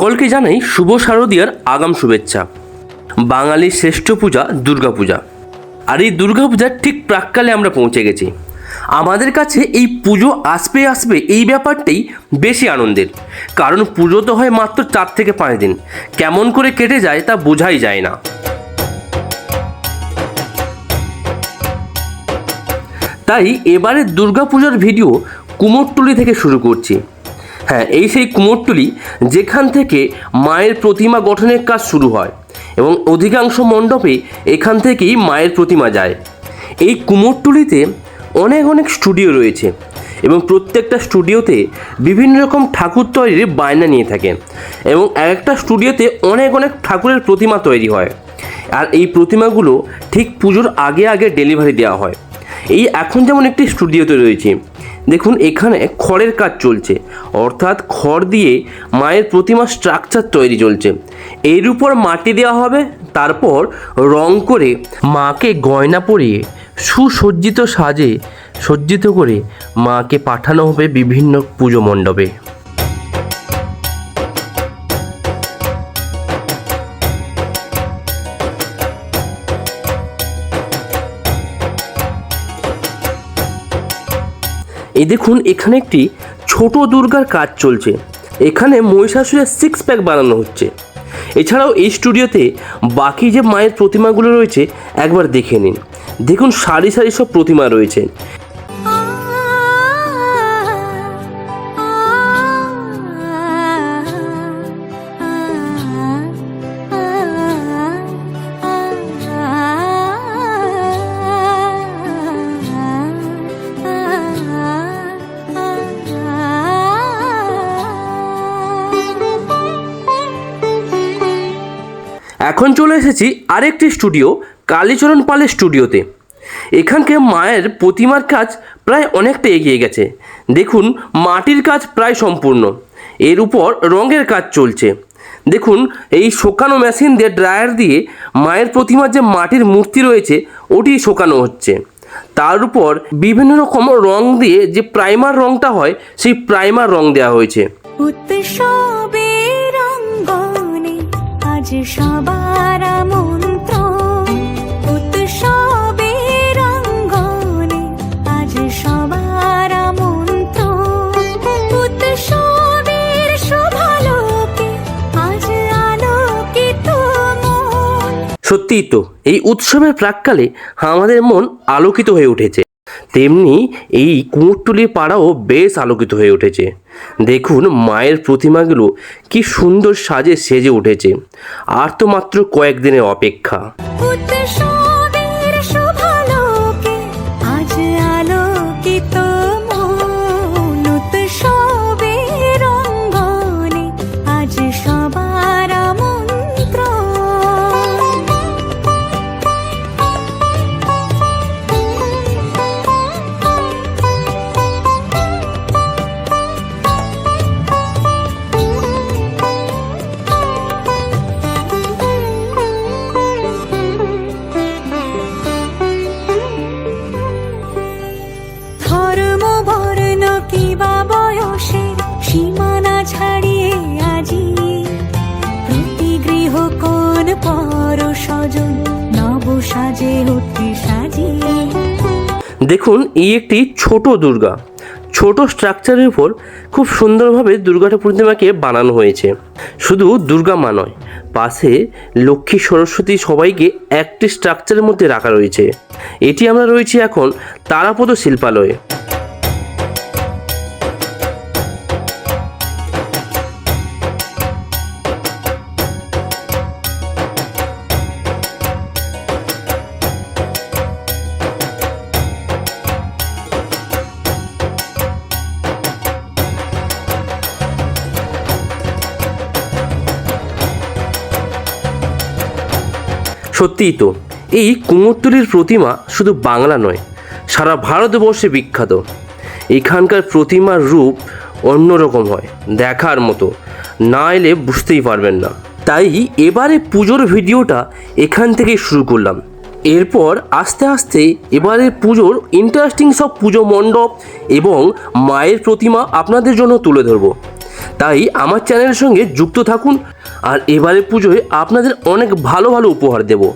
সকলকে জানাই শুভ শারদীয়ার আগাম শুভেচ্ছা। বাঙালির শ্রেষ্ঠ পূজা দুর্গাপূজা। আর এই দুর্গাপূজার ঠিক প্রাককালে আমরা পৌঁছে গেছি। আমাদের কাছে এই পুজো আসবে আসবে এই ব্যাপারটাই বেশি আনন্দের। কারণ পুজো তো হয় মাত্র চার থেকে পাঁচ দিন। কেমন করে কেটে যায় তা বোঝাই যায় না। তাই এবারে দুর্গাপূজার ভিডিও কুমোরটুলি থেকে শুরু করছি। হ্যাঁ এই সেই কুমোরটুলি যেখান থেকে মায়ের প্রতিমা গঠনের কাজ শুরু হয় এবং অধিকাংশ মণ্ডপে এখান থেকেই মায়ের প্রতিমা যায়। এই কুমোরটুলিতে অনেক অনেক স্টুডিও রয়েছে এবং প্রত্যেকটা স্টুডিওতে বিভিন্ন রকম ঠাকুর তৈরির বায়না নিয়ে থাকে এবং এক একটা স্টুডিওতে অনেক অনেক ঠাকুরের প্রতিমা তৈরি হয়। আর এই প্রতিমাগুলো ঠিক পুজোর আগে আগে ডেলিভারি দেওয়া হয়। এই এখন যেমন একটি স্টুডিওতে রয়েছে দেখুন, এখানে খড়ের কাজ চলছে। অর্থাৎ খড় দিয়ে মায়ের প্রতিমা স্ট্রাকচার তৈরি চলছে। এর উপর মাটি দেওয়া হবে, তারপর রং করে মাকে গয়না পরিয়ে, সুসজ্জিত সাজে সজ্জিত করে মাকে পাঠানো হবে বিভিন্ন পুজো মণ্ডপে। এই দেখুন, এখানে একটি ছোট দুর্গার কাজ চলছে। এখানে মহিষাসুরের সিক্স প্যাক বানানো হচ্ছে। এছাড়াও এই স্টুডিওতে বাকি যে মায়ের প্রতিমাগুলো রয়েছে, একবার দেখে নিন। দেখুন, সারি সারি সব প্রতিমা রয়েছে। এখন চলে এসেছি আরেকটি স্টুডিও, কালীচরণ পালের স্টুডিওতে। এখানকে মায়ের প্রতিমার কাজ প্রায় অনেকটা এগিয়ে গেছে। দেখুন, মাটির কাজ প্রায় সম্পূর্ণ। এর উপর রঙের কাজ চলছে। দেখুন, এই শোকানো মেশিন দিয়ে ড্রায়ার দিয়ে মায়ের প্রতিমার যে মাটির মূর্তি রয়েছে, ওটি শোকানো হচ্ছে। তার উপর বিভিন্ন রকম রং দিয়ে যে প্রাইমার রংটা হয়, সেই প্রাইমার রং দেওয়া হয়েছে। সবার মন্ত্র উৎসবের অঙ্গনে আজ সবার মন্ত্র উৎসবের শোভালোকে আজ আলোকিত সত্যিই তো, এই উৎসবের প্রাককালে আমাদের মন আলোকিত হয়ে উঠেছে। তেমনি এই কুমোরটুলির পাড়াও বেশ আলোকিত হয়ে উঠেছে। দেখুন মায়ের প্রতিমাগুলো কি সুন্দর সাজে সেজে উঠেছে। আর তো মাত্র কয়েকদিনের অপেক্ষা। দেখুন, এই একটি ছোট দুর্গা। ছোট স্ট্রাকচারের উপর খুব সুন্দরভাবে দুর্গাটা প্রতিমাকে বানানো হয়েছে। শুধু দুর্গা মা নয়, পাশে লক্ষ্মী সরস্বতী সবাইকে একটি স্ট্রাকচারের মধ্যে রাখা রয়েছে। এটি আমরা রয়েছি এখন তারাপদ শিল্পালয়ে। সত্যিই তো, এই কুমোরটুলির প্রতিমা শুধু বাংলা নয়, সারা ভারতবর্ষে বিখ্যাত। এখানকার প্রতিমার রূপ অন্যরকম হয়, দেখার মতো, না এলে বুঝতেই পারবেন না। তাই এবারে পুজোর ভিডিওটা এখান থেকেই শুরু করলাম। এরপর আস্তে আস্তে এবারে পুজোর ইন্টারেস্টিং সব পুজো মণ্ডপ এবং মায়ের প্রতিমা আপনাদের জন্য তুলে ধরবো। তাই আমার চ্যানেলের সঙ্গে যুক্ত থাকুন আর এবারে পুজোয় আপনাদের অনেক ভালো ভালো উপহার দেবো।